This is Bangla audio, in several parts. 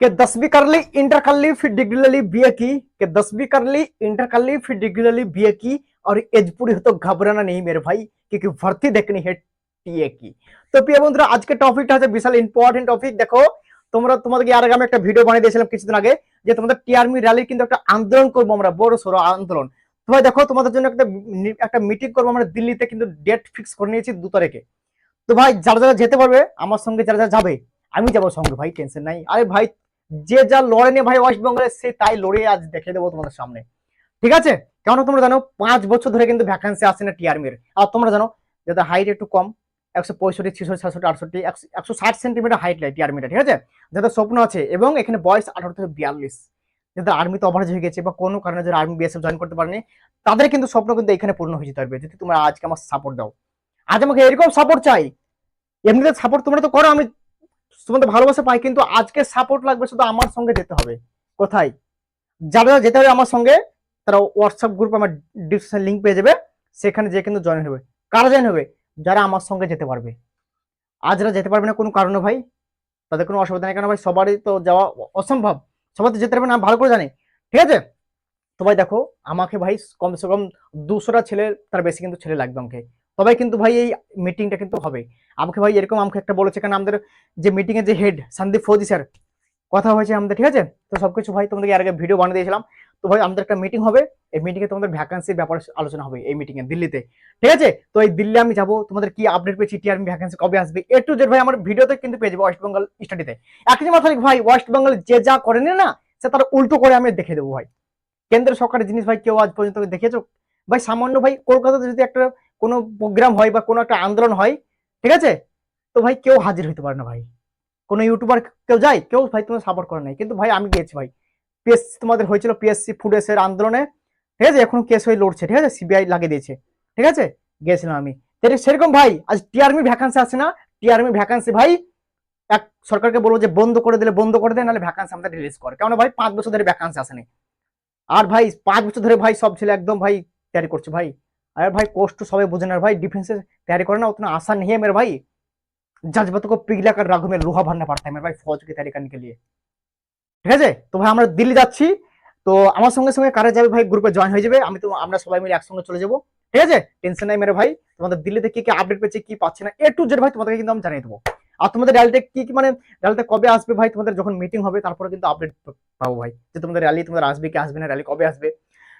कि दसवीं कर ली इंटर कर ली फिर डिग्री ले ली बीए की कि दसवीं कर ली इंटर कर ली फिर डिग्री ले ली बीए की और एज पूरी हो तो घबराना नहीं मेरे भाई क्योंकि भर्ती देखनी है টিএ কি তো প্রিয় বন্ধুরা আজকে টপিকটা হচ্ছে বিশাল ইম্পর্টেন্ট টপিক দেখো তোমরা তোমাদেরকে আর আগে আমি একটা ভিডিও বানিয়ে দিয়েছিলাম কিছুদিন আগে যে তোমাদের টিআরমি র্যালির কিন্তু একটা আন্দোলন করবো আমরা বড় সড়ো আন্দোলন তো ভাই দেখো তোমাদের জন্য একটা মি- একটা মিটিং করবো আমরা দিল্লিতে কিন্তু ডেট ফিক্স করে নিয়েছি দু তারিখে তো ভাই যারা যারা যেতে পারবে আমার সঙ্গে যারা যারা যাবে আমি যাবো সঙ্গে ভাই টেনশন নাই আরে ভাই যে যা লড়ে নিয়ে ভাই ওয়েস্ট বেঙ্গলে সে তাই লড়ে আজ দেখে দেবো তোমাদের সামনে। ঠিক আছে? কেন তোমরা জানো, পাঁচ বছর ধরে কিন্তু ভ্যাকান্সি আসে না টিআরমির আর তোমরা জানো, যাদের হাইট একটু কম, একশো পঁয়ষট্টি, ছিষট্টি, সাতষট্টি, আটষট্টি, একশো- ষাট সেন্টিমিটার হাইট লাগে টিআরমিটা ঠিক আছে? যাদের স্বপ্ন আছে, এবং এখানে বয়স আঠারো থেকে বিয়াল্লিশ, যাদের আর্মিতে অভারেজ হয়ে গেছে বা কোনো কারণে যারা আর্মি বিএসএফ জয়েন করতে পারেনি, তাদের কিন্তু স্বপ্ন কিন্তু এখানে পূর্ণ হয়ে যেতে পারবে। যদি তোমরা আজকে আমার সাপোর্ট দাও। আজ আমাকে এরকম সাপোর্ট চাই। এমনিতে সাপোর্ট তোমরা তো করো, আমি তোমাদের ভালোবাসা পাই, কিন্তু আজকে সাপোর্ট লাগবে শুধু আমার সঙ্গে যেতে হবে। কোথায়? যারা যারা যেতে হবে আমার সঙ্গে। তারা হোয়াটসঅ্যাপ গ্রুপ আমার ডিসক্রিপশন লিঙ্ক পেয়ে যাবে। সেখানে যে কিন্তু জয়েন হবে। কারা জয়েন হবে? যারা আমার সঙ্গে যেতে পারবে। আজ যারা যেতে পারবে না কোনো কারণে ভাই। তাদের কোনো অসুবিধা নেই কেন ভাই সবারই তো যাওয়া অসম্ভব। সবাই তো যেতে পারবে না ভালো করে জানি। ঠিক আছে? তো ভাই দেখো, আমাকে ভাই কমসে কম দুশোটা ছেলে, তার বেশি কিন্তু ছেলে লাগবে আমাকে। তবে কিন্তু ভাই এই মিটিংটা কিন্তু হবে। আমাকে ভাই এরকম আমাকে একটা বলেছে, কারণ আমাদের যে মিটিং এর যে হেড সন্দীপ ফৌজি স্যার কথা হয়েছে আমাদের, ঠিক আছে? তো সবকিছু ভাই তোমাদেরকে আর আগে ভিডিও বানিয়ে দিয়েছিলাম। তো ভাই আমাদের একটা মিটিং হবে, এই মিটিং এ তোমাদের ভ্যাকান্সির ব্যাপারে আলোচনা হবে এই মিটিং এ, দিল্লিতে। ঠিক আছে? তো এই দিল্লি আমি যাব, তোমাদের কি আপডেট পেয়েছি টিআরমি ভ্যাকান্সি কবে আসবে এ টু জেড ভাই আমার ভিডিওতে কিন্তু পেয়ে যাব ওয়েস্ট বেঙ্গল স্টাডিতে একই মাত্র ভাই ওয়েস্ট বেঙ্গল যে যা করেনি না, সে তার উল্টো করে আমি দেখে দেবো ভাই। কেন্দ্র সরকারের জিনিস ভাই কেউ আজ পর্যন্ত দেখেছ? ভাই সামান্য ভাই কলকাতাতে যদি একটা কোনো প্রোগ্রাম হয় বা কোনো একটা আন্দোলন হয়, ঠিক আছে? তো ভাই কেউ হাজির হইতে পারে না ভাই। কোনো ইউটিউবার কেউ যায়, কেউ ভাই তোমার সাপোর্ট করে নাই। কিন্তু ভাই আমি গিয়েছি ভাই। পিএসসি তোমাদের হয়েছিল পিএসসি ফুড এর আন্দোলনে, ঠিক আছে? এখন কেস হয়ে লড়ছে, ঠিক আছে? সিবিআই লাগিয়ে দিয়েছে, ঠিক আছে? গিয়েছিলাম আমি। সেরকম ভাই, আজ টিআরমি ভ্যাকান্সি আছে না? টিআরমি ভ্যাকান্সি ভাই, এক সরকারকে বলব যে বন্ধ করে দিলে বন্ধ করে দেয়, নাহলে ভ্যাকান্সি আমাদের রিলিজ করে। কেন ভাই পাঁচ বছর ধরে ভ্যাকান্সি আসেনি আর ভাই পাঁচ বছর ধরে ভাই সব ছেলে একদম ভাই তৈরি করছে ভাই। अरे भाई कोस्ट सभी बुझे ना भाई डिफेंस से तैयारी करना उतना आसान नहीं है मेरे भाई जज्बातों को पिघला कर रागों में लोहा भरना पड़ता है मेरे भाई फौज की तैयारी करने के लिए ঠিক আছে তো ভাই আমরা দিল্লি যাচ্ছি তো আমার সঙ্গে সঙ্গে কারা যাবে ভাই গ্রুপে জয়েন হয়ে যাবে আমি তো আমরা সবাই মিলে একসঙ্গে চলে যাবো ঠিক আছে টেনশন নাই মেরে ভাই তোমাদের দিল্লিতে কি কি আপডেট পেয়েছে কি পাচ্ছে না এ টু জেড ভাই তোমাদেরকে কিন্তু আমি জানিয়ে দেবো আর তোমাদের র্যালিতে কি কি মানে র্যালিতে কবে আসবে ভাই তোমাদের যখন মিটিং হবে তারপরে কিন্তু আপডেট পাবো ভাই যে তোমাদের র্যালি তোমাদের আসবে কি আসবে না র্যালি কবে আসবে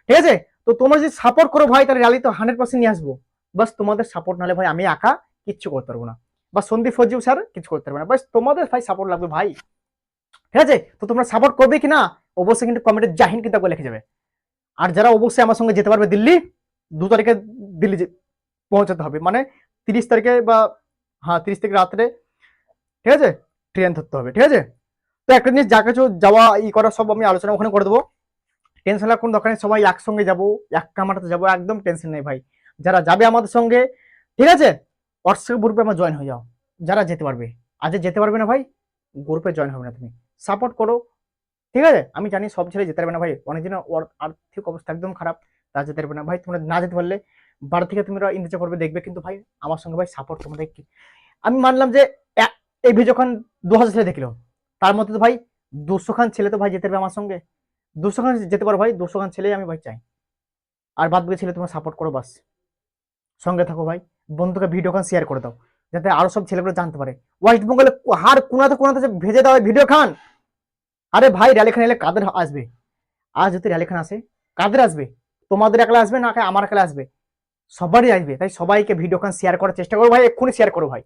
ঠিক আছে? তো তোমরা যদি সাপোর্ট করো ভাই, তাহলে র্যালি তো হান্ড্রেড পার্সেন্ট নিয়ে আসব। বাস তোমাদের সাপোর্ট নাহলে ভাই আমি একা কিচ্ছু করতে পারব না। বা সন্দীপ ফজিউ স্যার কিছু করতে পারবে না। বাস তোমাদের ভাই সাপোর্ট লাগবে ভাই। ঠিক আছে? তো তোমরা সাপোর্ট করবে কি না, অবশ্যই কিন্তু কমেন্টে জাহিন কিন্তু লিখে যাবে। আর যারা অবশ্যই আমার সঙ্গে যেতে পারবে দিল্লি, দু তারিখে দিল্লি পৌঁছাতে হবে। মানে তিরিশ তারিখে বা হ্যাঁ তিরিশ তারিখ রাত্রে। ঠিক আছে? ট্রেন ধরতে হবে। ঠিক আছে? তো একটা জিনিস যা কিছু যাওয়া ই করা সব আমি আলোচনা ওখানে করে দেবো। টেনশন কোন দোকানে সবাই একসঙ্গে যাব, এক কামাটাতে যাব, একদম টেনশন নেই ভাই। যারা যাবে আমাদের সঙ্গে, ঠিক আছে? হোয়াটসঅ্যাপ গ্রুপে আমার জয়েন হয়ে যাও। যারা যেতে পারবে। আজ যেতে পারবে না ভাই গ্রুপে জয়েন হবে না তুমি। সাপোর্ট করো, ঠিক আছে? আমি জানি সব ছেলে যেতে পারবে না ভাই। অনেকদিন আর্থিক অবস্থা একদম খারাপ তা যেতে পারবে না। ভাই, তোমরা না যেতে পারলে বাড়ি থেকে তোমরা ইন্তেজা করবে, দেখবে। কিন্তু ভাই, আমার সঙ্গে ভাই সাপোর্ট তোমাদের আমি মানলাম যে এই ভিডিও খান দু হাজার ছেলে দেখল, তার মধ্যে তো ভাই দুশো খান ছেলে তো ভাই যেতে পারবে আমার সঙ্গে। দুশো খান যেতে পারো ভাই দুশো খান ছেলেই আমি ভাই চাই। আর বাদ বাকি ছেলে তোমরা সাপোর্ট করো বাস। সঙ্গে থাকো ভাই, বন্ধুকে ভিডিও খান শেয়ার করে দাও, যাতে আরও সব ছেলেগুলো জানতে পারে। ওয়েস্ট বেঙ্গলে হার কোনাতে কোনাতে ভেজে দেওয়া ভিডিও খান। আরে ভাই র্যালি খান এলে কাদের আসবে? আজ যদি র্যালি খান আসে, কাদের আসবে? তোমাদের একলা আসবে না আমার একলা আসবে? সবারই আসবে, তাই সবাইকে ভিডিও খান শেয়ার করার চেষ্টা করো ভাই, এক্ষুনি শেয়ার করো ভাই।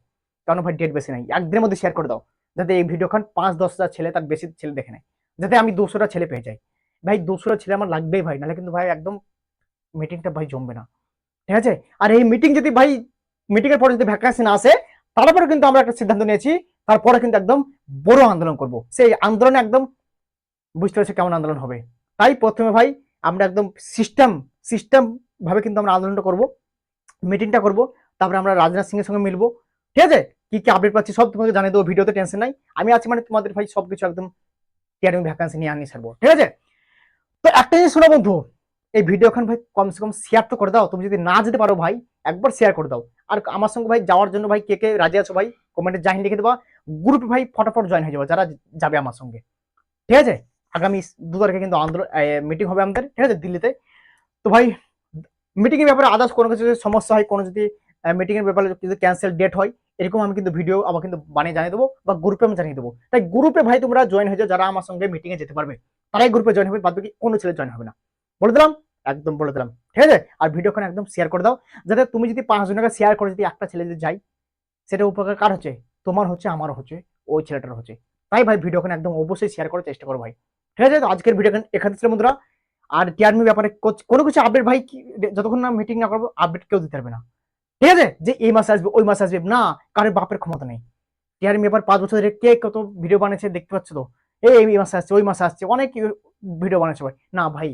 কারণ ভাই ডেট বেশি নাই, একদিনের মধ্যে শেয়ার করে দাও। যাতে এই ভিডিও খান পাঁচ দশটা ছেলে তার বেশি ছেলে দেখে নেয়। যাতে আমি দুশোটা ছেলে পেয়ে যাই। ভাই দুশোটা ছেলে আমার লাগবেই ভাই, নাহলে কিন্তু ভাই একদম মিটিংটা ভাই জমবে না। ঠিক আছে? আর এই মিটিং যদি ভাই মিটিং এর পরে যদি ভ্যাকান্সি না আসে, তারপরে কিন্তু আমরা একটা সিদ্ধান্ত নিয়েছি, তারপরে কিন্তু একদম বড় আন্দোলন করব। সেই আন্দোলনে একদম বুঝতে পারছি কেমন আন্দোলন হবে? তাই প্রথমে ভাই আমরা একদম সিস্টেম সিস্টেম ভাবে কিন্তু আমরা আন্দোলনটা করব মিটিংটা করব, তারপরে আমরা রাজনাথ সিং এর সঙ্গে মিলবো। ঠিক আছে? কি কি আপডেট পাচ্ছি সব তোমাকে জানিয়ে দেবো, ভিডিওতে টেনশন নাই। আমি আছি মানে তোমাদের ভাই সবকিছু একদম টিআরএম ভ্যাকান্সি নিয়ে আনিয়ে ছাড়বো। ঠিক আছে? তো একটা জিনিস শোনো বন্ধু, এই ভিডিও খান ভাই কমসে কম শেয়ার তো করে দাও। তুমি যদি না যেতে পারো ভাই, একবার শেয়ার করে দাও। আর আমার সঙ্গে ভাই যাওয়ার জন্য ভাই কে কে রাজি আছো ভাই কমেন্টে জাহিন লিখে দেবা। গ্রুপে ভাই ফটাফট জয়েন হয়ে যাব, যারা যাবে আমার সঙ্গে। ঠিক আছে? আগামী দু তারিখে কিন্তু আন্দোলন মিটিং হবে আমাদের, ঠিক আছে? দিল্লিতে। তো ভাই মিটিং এর ব্যাপারে আদার্স কোনো কিছু যদি সমস্যা হয়, কোনো যদি মিটিং এর ব্যাপারে যদি ক্যান্সেল ডেট হয়, এরকম আমি কিন্তু ভিডিও আবার কিন্তু বানিয়ে জানিয়ে দেবো বা গ্রুপে আমি জানিয়ে দেবো। তাই গ্রুপে ভাই তোমরা জয়েন হয়ে যাও, যারা আমার সঙ্গে মিটিং এ যেতে পারবে। তারাই গ্রুপে জয়েন হবে বাদ বাকি কোনো ছেলে জয়েন হবে না। বলে দিলাম, একদম বলে দিলাম। ঠিক আছে? আর ভিডিওখানে একদম শেয়ার করে দাও, যাতে তুমি যদি পাঁচ জনকে শেয়ার করে যদি একটা ছেলে যদি যাই সেটা উপকার কার হচ্ছে? তোমার হচ্ছে, আমারও হচ্ছে, ওই ছেলেটার হচ্ছে। তাই ভাই ভিডিওখানে একদম অবশ্যই শেয়ার করার চেষ্টা করো ভাই। ঠিক আছে? তো আজকের ভিডিও এখানে ছিল বন্ধুরা। আর টিআরমি ব্যাপারে কোনো কিছু আপডেট ভাই যতক্ষণ না মিটিং না করব আপডেট কেউ দিতে পারবে না। ঠিক আছে? যে এই মাসে আসবে, ওই মাসে আসবে, না, কারোর বাপের ক্ষমতা নেই। টিআরমি ব্যাপার পাঁচ বছর ধরে কে কত ভিডিও বানিয়েছে, দেখতে পাচ্ছ তো? এই মাসে আসছে, ওই মাসে আসছে। অনেক ভিডিও বানাচ্ছে ভাই। না ভাই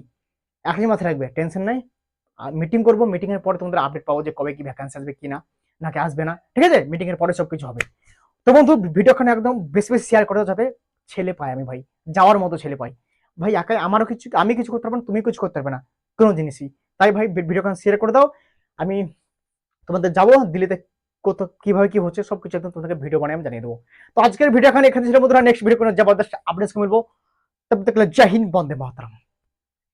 একই মাথায় রাখবে টেনশন নাই। মিটিং করব মিটিং এর পরে তোমাদের আপডেট পাবো যে কবে কি ভ্যাকান্সি আসবে কি না নাকি আসবে না। ঠিক আছে? মিটিং এর পরে সবকিছু হবে। তো বন্ধু ভিডিওখানে একদম বেশি বেশি শেয়ার করে দাও যাতে ছেলে পাই আমি ভাই। যাওয়ার মতো ছেলে পাই ভাই একাই আমারও কিছু, আমি কিছু করতে পারব না, তুমি কিছু করতে পারবে না, কোনো জিনিসই। তাই ভাই ভিডিওখানে শেয়ার করে দাও। আমি তোমাদের যাব, দিল্লিতে কত, কীভাবে কি হচ্ছে সবকিছু একদম তোমাদেরকে ভিডিও বানিয়ে আমি জানিয়ে দেবো। তো আজকের ভিডিও এখানে এখানে ছিল বন্ধুরা নেক্সট ভিডিও কোনো জবরদস্ত আপডেটস মিলবো। তবে দেখলে জয় হিন্দ, বন্দে মাতরম।